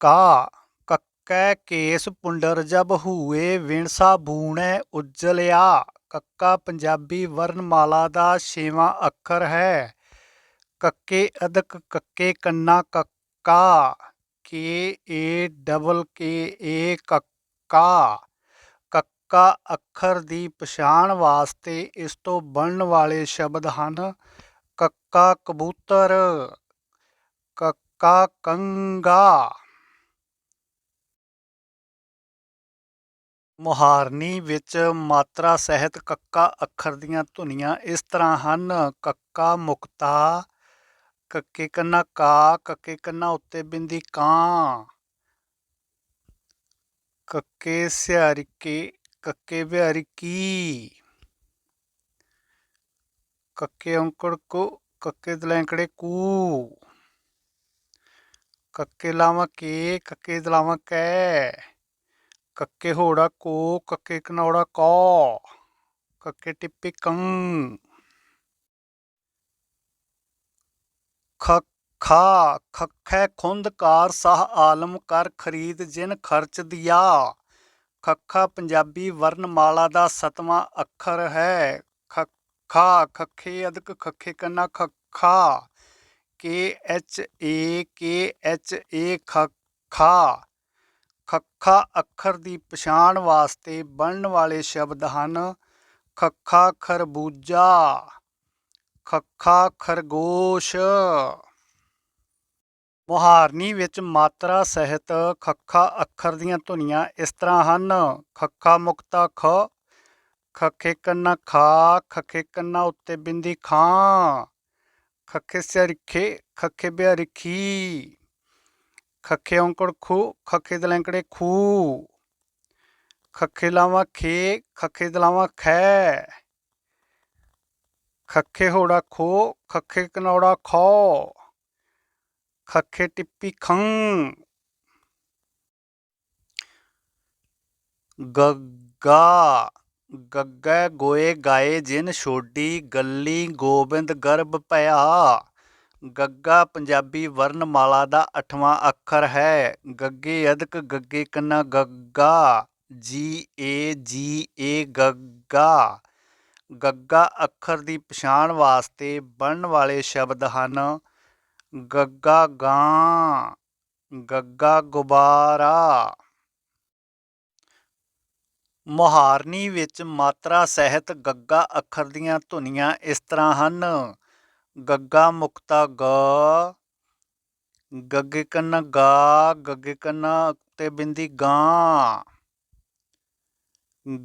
ਕਾ, ਕੱਕੈ ਕੇਸ ਪੁੰਡਰ ਜਬ ਹੂਏ, ਵਿਣਸਾ ਬੂਣੈ ਉਜਲਿਆ। ਕੱਕਾ ਪੰਜਾਬੀ ਵਰਣਮਾਲਾ ਦਾ ਛੇਵਾਂ ਅੱਖਰ ਹੈ। ਕੱਕੇ ਅਦਕ, ਕੱਕੇ ਕੰਨਾ, ਕੱਕਾ, ਕੇ ਏ ਡਬਲ ਕੇ ਏ ਕੱਕਾ। ਕੱਕਾ ਅੱਖਰ ਦੀ ਪਛਾਣ ਵਾਸਤੇ ਇਸ ਤੋਂ ਬਣਨ ਵਾਲੇ ਸ਼ਬਦ ਹਨ ਕੱਕਾ ਕਬੂਤਰ, ਕੱਕਾ ਕੰਗਾ। ਮੁਹਾਰਨੀ ਵਿੱਚ ਮਾਤਰਾ ਸਹਿਤ ਕੱਕਾ ਅੱਖਰ ਦੀਆਂ ਧੁਨੀਆਂ ਇਸ ਤਰ੍ਹਾਂ ਹਨ। ਕੱਕਾ ਮੁਕਤਾ, ਕੱਕੇ ਕੰਨਾ ਕਾ, ਕੱਕੇ ਕੰਨਾ ਉੱਤੇ ਬਿੰਦੀ ਕਾਂ। ਕੱਕੇ ਸਿਆਰਿਕੇ ਕੱਕੇ ਬਿਹਾਰੀ ਕੀ ਕੱਕੇ ਔਂਕੜ ਕੋ, ਕੱਕੇ ਦਲੈਂਕੜੇ ਕੂ। ਕੱਕੇ ਲਾਵਾਂ ਕੇ, ਕੱਕੇ ਦਲਾਵਾਂ ਕੈ। ਕੱਕੇ ਹੋੜਾ ਕੋ, ਕੱਕੇ ਕਨੌੜਾ ਕੌ, ਕੱਕੇ ਟਿੱਪੀ ਕੰ ਖ, ਖਾ, ਖਖੈ ਖੁੰਦ ਸਾਹ ਆਲਮ ਕਰ ਖਰੀਦ ਜਿਨ ਖਰਚ ਦਿਆ। ਖੱਖਾ ਪੰਜਾਬੀ ਵਰਣਮਾਲਾ ਦਾ ਸਤਵਾਂ ਅੱਖਰ ਹੈ। ਖੱਖਾ ਖੱਖੇ ਅਦਕ ਖੱਖੇ ਕੰਨਾ ਖੱਖਾ। ਕੇ, ਐਚ, ਏ, ਕੇ, ਐਚ, ਏ ਖੱਖਾ ਖੱਖਾ ਅੱਖਰ ਦੀ ਪਛਾਣ ਵਾਸਤੇ ਬਣਨ ਵਾਲੇ ਸ਼ਬਦ ਹਨ ਖੱਖਾ ਖਰਬੂਜਾ, ਖੱਖਾ ਖਰਗੋਸ਼। ਮੁਹਾਰਨੀ ਵਿੱਚ ਮਾਤਰਾ ਸਹਿਤ ਖੱਖਾ ਅੱਖਰ ਦੀਆਂ ਧੁਨੀਆਂ ਇਸ ਤਰ੍ਹਾਂ ਹਨ। ਖੱਖਾ ਮੁਕਤਾ ਖ ਖੱਖੇ ਕੰਨਾ ਖਾ ਖੱਖੇ ਕੰਨਾ ਉੱਤੇ ਬਿੰਦੀ ਖਾਂ, ਖੱਖੇ ਸਿਰਿਖੇ, ਖੱਖੇ ਬਿਹਰਿਖੀ ਖੱਖੇ ਔਂਕੜ ਖੂ ਖੱਖੇ ਦਲੈਂਕੜੇ ਖੂ। ਖੱਖੇ ਲਾਵਾਂ ਖੇ, ਖੱਖੇ ਦਲਾਵਾਂ ਖੈ। ਖੱਖੇ ਹੋੜਾ ਖੋ, ਖੱਖੇ ਕਨੌੜਾ ਖੋ। ਖੱਖੇ ਟਿੱਪੀ ਖੰ। ਗੱਗਾ, ਗੱਗੈ ਗੋਏ ਗਾਏ ਜਿਨ ਛੋਡੀ, ਗੱਲੀ ਗੋਬਿੰਦ ਗਰਭ ਭਇਆ। ਗੱਗਾ ਪੰਜਾਬੀ ਵਰਣਮਾਲਾ ਦਾ ਅੱਠਵਾਂ ਅੱਖਰ ਹੈ। ਗੱਗੇ ਅਦਕ ਗੱਗੇ ਕੰਨਾ ਗੱਗਾ। ਜੀ ਏ ਜੀ ਏ ਗੱਗਾ। ਗੱਗਾ ਅੱਖਰ ਦੀ ਪਛਾਣ ਵਾਸਤੇ ਬਣਨ ਵਾਲੇ ਸ਼ਬਦ ਹਨ ਗੱਗਾ ਗਾਂ, ਗੱਗਾ ਗੁਬਾਰਾ। ਮੁਹਾਰਨੀ ਵਿੱਚ ਮਾਤਰਾ ਸਹਿਤ ਗੱਗਾ ਅੱਖਰ ਦੀਆਂ ਧੁਨੀਆਂ ਇਸ ਤਰ੍ਹਾਂ ਹਨ। ਗੱਗਾ ਮੁਕਤਾ ਗ, ਗੱਗੇ ਕੰਨਾ ਗਾ, ਗੱਗੇ ਕੰਨਾ ਉੱਤੇ ਬਿੰਦੀ ਗਾਂ।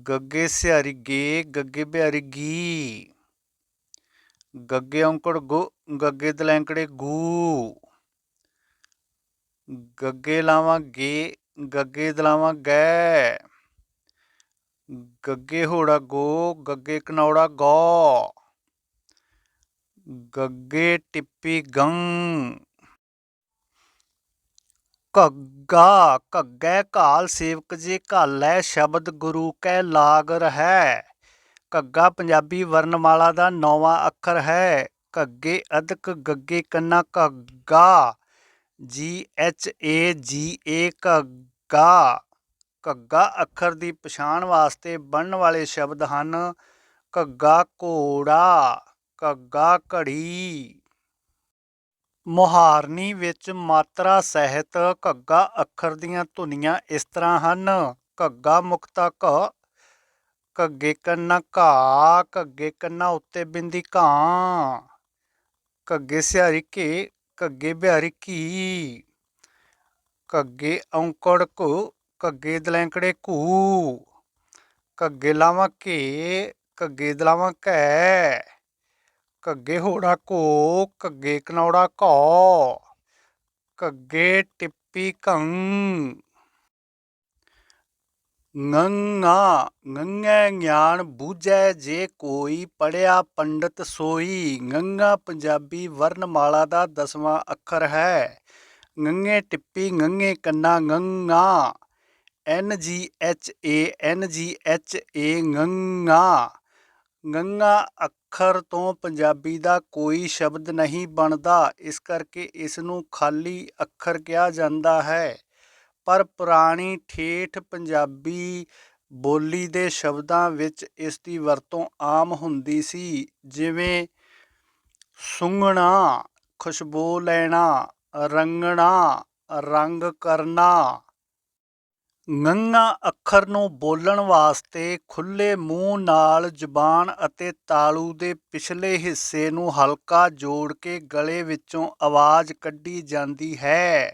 ਗੱਗੇ ਸਿਹਾਰੀ ਗੇ, ਗੱਗੇ ਬਿਹਾਰੀ ਗੀ। ਗੱਗੇ ਔਂਕੜ ਗੁ, ਗੱਗੇ ਦਲੈਂਕੜੇ ਗੂ। ਗੱਗੇ ਲਾਵਾਂ ਗੇ, ਗੱਗੇ ਦਲਾਵਾਂ ਗੈ। ਗੱਗੇ ਹੋੜਾ ਗੋ, ਗੱਗੇ ਕਨੌੜਾ ਗੌ। ਗੱਗੇ ਟਿੱਪੀ ਗੰ। ਘੱਗਾ, ਘੱਗੈ ਘਾਲ ਸੇਵਕ ਜੇ ਘਾਲੈ, ਸ਼ਬਦ ਗੁਰੂ ਕੈ ਲਾਗ ਰਹੈ ਘੱਗਾ ਪੰਜਾਬੀ ਵਰਣਮਾਲਾ ਦਾ ਨੌਵਾਂ ਅੱਖਰ ਹੈ। ਘੱਗੇ ਅਦਕ ਗੱਗੇ ਕੰਨਾ ਘੱਗਾ। ਜੀ ਐਚ ਏ ਜੀ ਏ ਘੱਗਾ। ਘੱਗਾ ਅੱਖਰ ਦੀ ਪਛਾਣ ਵਾਸਤੇ ਬਣਨ ਵਾਲੇ ਸ਼ਬਦ ਹਨ ਘੱਗਾ ਘੋੜਾ। ਘੱਗਾ ਘੜੀ। ਮੁਹਾਰਨੀ ਵਿੱਚ ਮਾਤਰਾ ਸਹਿਤ ਘੱਗਾ ਅੱਖਰ ਦੀਆਂ ਧੁਨੀਆਂ ਇਸ ਤਰ੍ਹਾਂ ਹਨ। ਘੱਗਾ ਮੁਕਤਾ ਘ, ਘੱਗੇ ਕੰਨਾ ਘਾ, ਘੱਗੇ ਕੰਨਾ ਉੱਤੇ ਬਿੰਦੀ ਘਾਂ, ਘੱਗੇ ਸਿਹਾਰੀ ਕੇ ਘੱਗੇ ਬਿਹਾਰੀ ਕੀ ਘੱਗੇ ਔਂਕੜ ਘੁ, ਘੱਗੇ ਦਲੈਂਕੜੇ ਘੂ, ਘੱਗੇ ਲਾਵਾਂ ਘੇ, ਘੱਗੇ ਦਲਾਵਾਂ ਘੈ। ਘੱਗੇ ਹੋੜਾ ਘੋ, ਘੱਗੇ ਕਨੌੜਾ ਘੌ, ਘੱਗੇ ਟਿੱਪੀ ਘੰ। ngੰਗਾ ngੰਗੈ ਗਿਆਨ ਬੂਝੈ ਜੇ ਕੋਈ ਪੜਿਆ ਪੰਡਤ ਸੋਈ। ngੰਗਾ ਪੰਜਾਬੀ ਵਰਣਮਾਲਾ ਦਾ ਦਸਵਾਂ ਅੱਖਰ ਹੈ। ngੰਗੇ ਟਿੱਪੀ ngੰਗੇ ਕੰਨਾ ngੰਗਾ ਐਨ ਜੀ ਐਚ ਏ, ਐਨ ਜੀ ਐਚ ਏ ngੰਗਾ ngੰਗਾ ਅੱਖਰ ਤੋਂ ਪੰਜਾਬੀ ਦਾ ਕੋਈ ਸ਼ਬਦ ਨਹੀਂ ਬਣਦਾ, ਇਸ ਕਰਕੇ ਇਸ ਨੂੰ ਖਾਲੀ ਅੱਖਰ ਕਿਹਾ ਜਾਂਦਾ ਹੈ। ਪਰ ਪੁਰਾਣੀ ਠੇਠ ਪੰਜਾਬੀ ਬੋਲੀ ਦੇ ਸ਼ਬਦਾਂ ਵਿੱਚ ਇਸ ਦੀ ਵਰਤੋਂ ਆਮ ਹੁੰਦੀ ਸੀ, ਜਿਵੇਂ ਸੁੰਘਣਾ, ਖੁਸ਼ਬੂ ਲੈਣਾ, ਰੰਗਣਾ, ਰੰਗ ਕਰਨਾ ੰਘ ਅੱਖਰ ਨੂੰ ਬੋਲਣ ਵਾਸਤੇ ਖੁੱਲੇ ਮੂੰਹ ਨਾਲ ਜ਼ੁਬਾਨ ਅਤੇ ਤਾਲੂ ਦੇ ਪਿਛਲੇ ਹਿੱਸੇ ਨੂੰ ਹਲਕਾ ਜੋੜ ਕੇ ਗਲੇ ਵਿੱਚੋਂ ਆਵਾਜ਼ ਕੱਢੀ ਜਾਂਦੀ ਹੈ।